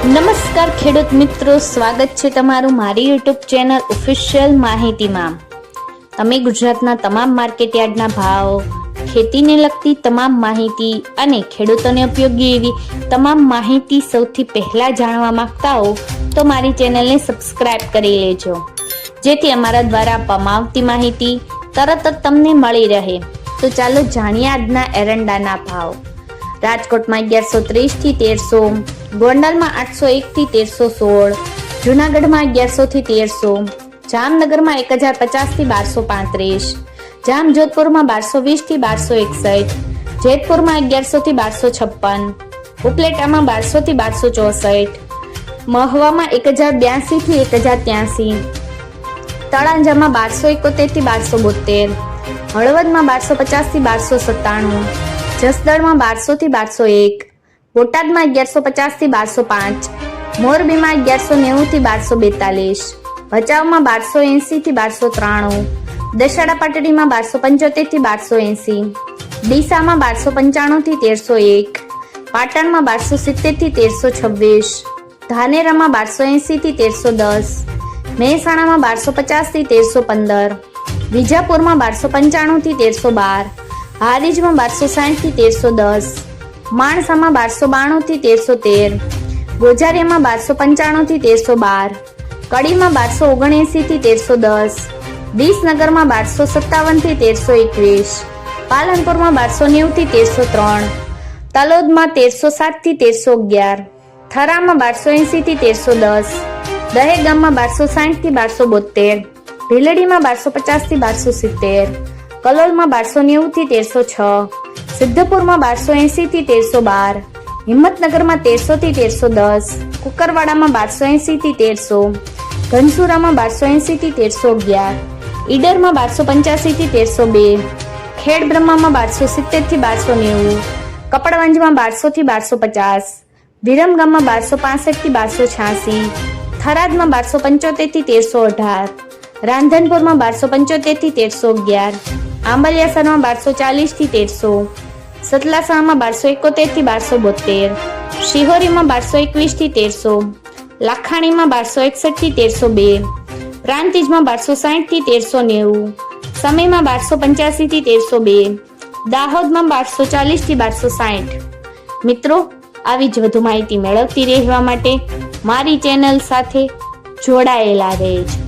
નમસ્કાર ખેડૂત મિત્રો, સ્વાગત છે તમારું મારી યુટ્યુબ ચેનલ ઓફિશિયલ માહિતીમાં. તમે ગુજરાતના તમામ માર્કેટ યાર્ડના ભાવ, ખેતીને લગતી તમામ માહિતી અને ખેડૂતોને ઉપયોગી એવી તમામ માહિતી સૌથી પહેલા જાણવા માંગતા હો, તો મારી ચેનલને સબસ્ક્રાઇબ કરી લેજો. જેથી અમારા દ્વારા આપવામાં આવતી માહિતી તરત જ તમને મળી રહે. તો ચાલો જાણીએ આજના એરંડાના ભાવ. રાજકોટમાં અગિયારસો ત્રીસથી તેરસો, ગોંડલમાં આઠસો એક થી તેરસો સોળ, જુનાગઢમાં અગિયારસો થી તેરસો, જામનગરમાં એક હજાર પચાસથી બારસો પાંત્રીસ, જામજોધપુરમાં બારસો વીસથી બારસો એકસઠ, જેતપુરમાં અગિયારસો થી બારસો છપ્પન, ઉપલેટામાં બારસો થી બારસો ચોસઠ, મહવામાં એક હજાર બ્યાસી થી એક હજાર ત્યાસી, તળાંજામાં બારસો એકોતેરથી બારસો બોતેર, હળવદમાં બારસો પચાસથી બારસો સત્તાણું જસદણમાં બારસો થી બારસો એક બોટાદમાં અગિયારસો પચાસથી બારસો પાંચ, મોરબીમાં અગિયારસો નેવું થી બારસો બેતાલીસ, ભચાઉમાં બારસો એંસીથી બારસો ત્રાણું દશાડા પાટડીમાં બારસો પંચોતેરથી બારસો એંસી ડીસામાં બારસો પંચાણું થી તેરસો એક, પાટણમાં બારસો સિત્તેરથી તેરસો છવ્વીસ, ધાનેરામાં બારસો એંસીથી તેરસો દસ, મહેસાણામાં બારસો પચાસથી તેરસો પંદર, વિજાપુરમાં બારસો પંચાણું થી તેરસો બાર હારીજમાં બારસો સાઠથી તેરસો દસ. માણસામાં બારસો બાણું થી તેરસો તેર. ગોજારિયામાં બારસો પંચાણું થી તેરસો બાર. કડીમાં બારસો ઓગણએંસી થી તેરસો દસ. વિસનગરમાં બારસો સત્તાવનથી તેરસો એકવીસ. પાલનપુરમાં બારસો નેવું થી તેરસો ત્રણ. તલોદમાં તેરસો સાતથી તેરસો અગિયાર. થરામાં બારસો એંસી થી તેરસો દસ. દહેગામમાં બારસો સાઠથી બારસો બોતેર ભીલડીમાં બારસો પચાસથી બારસો સિત્તેર. કલોલમાં બારસો નેવું થી તેરસો છ, સિદ્ધપુરમાં બારસો એસી થી તેરસો બાર, હિંમતનગરમાં તેરસો થી તેરસો દસ, કુકરવાડામાં બારસો એસી થી તેરસો, ઘનસુરામાં બારસો એસી થી તેરસો અગિયાર, ઈડરમાં બારસો પંચ્યાસી થી તેરસો બે ખેડ બ્રહ્મામાં બારસો સિત્તેરથી બારસો નેવું, કપડવંજમાં બારસો થી બારસો પચાસ, વિરમગામમાં બારસો પાસઠથી બારસો છ્યાસી, થરાદમાં બારસો પંચોતેરથી તેરસો અઢાર, રાંધનપુરમાં બારસો પંચોતેરથી તેરસો અગિયાર આંબલિયાસરમાં બારસો ચાલીસથી તેરસો સતલાસણામાં બારસો એકોતેરથી બારસો બોતેર, શિહોરીમાં બારસો એકવીસથી તેરસો, લાખાણીમાં બારસો એકસઠથી તેરસો બે, પ્રાંતિજમાં બારસો સાઠથી તેરસો નેવું, સમયમાં બારસો પંચ્યાસી થી તેરસો બે, દાહોદમાં બારસો ચાલીસથી બારસો સાઠ મિત્રો, આવી જ વધુ માહિતી મેળવતી રહેવા માટે મારી ચેનલ સાથે જોડાયેલા રહેજો.